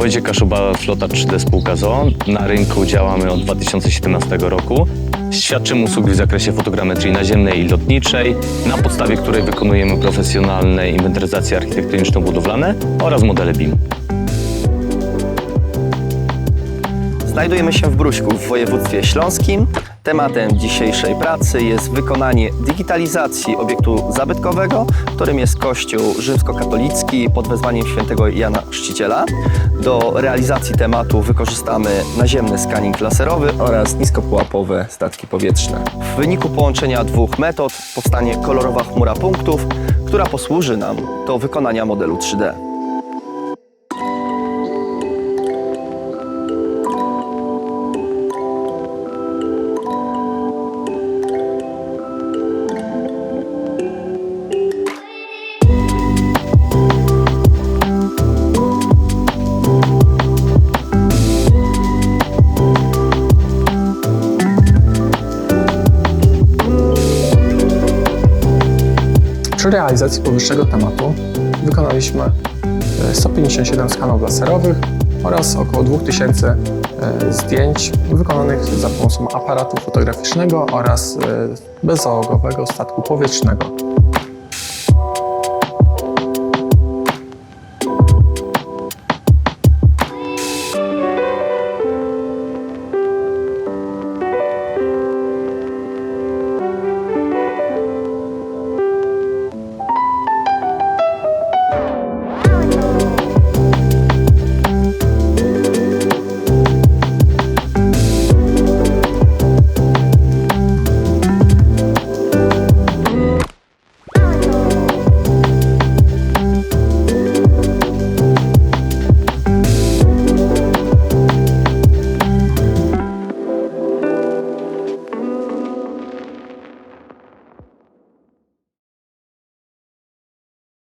Wojciech Kaszuba, Flota 3D Spółka ZOO. Na rynku działamy od 2017 roku. Świadczymy usługi w zakresie fotogrametrii naziemnej i lotniczej, na podstawie której wykonujemy profesjonalne inwentaryzacje architektoniczno-budowlane oraz modele BIM. Znajdujemy się w Bruśku w województwie śląskim. Tematem dzisiejszej pracy jest wykonanie digitalizacji obiektu zabytkowego, którym jest kościół rzymskokatolicki pod wezwaniem świętego Jana Chrzciciela. Do realizacji tematu wykorzystamy naziemny skaning laserowy oraz niskopułapowe statki powietrzne. W wyniku połączenia dwóch metod powstanie kolorowa chmura punktów, która posłuży nam do wykonania modelu 3D. Przy realizacji powyższego tematu wykonaliśmy e, 157 skanów laserowych oraz około 2000 e, zdjęć wykonanych za pomocą aparatu fotograficznego oraz e, bezzałogowego statku powietrznego.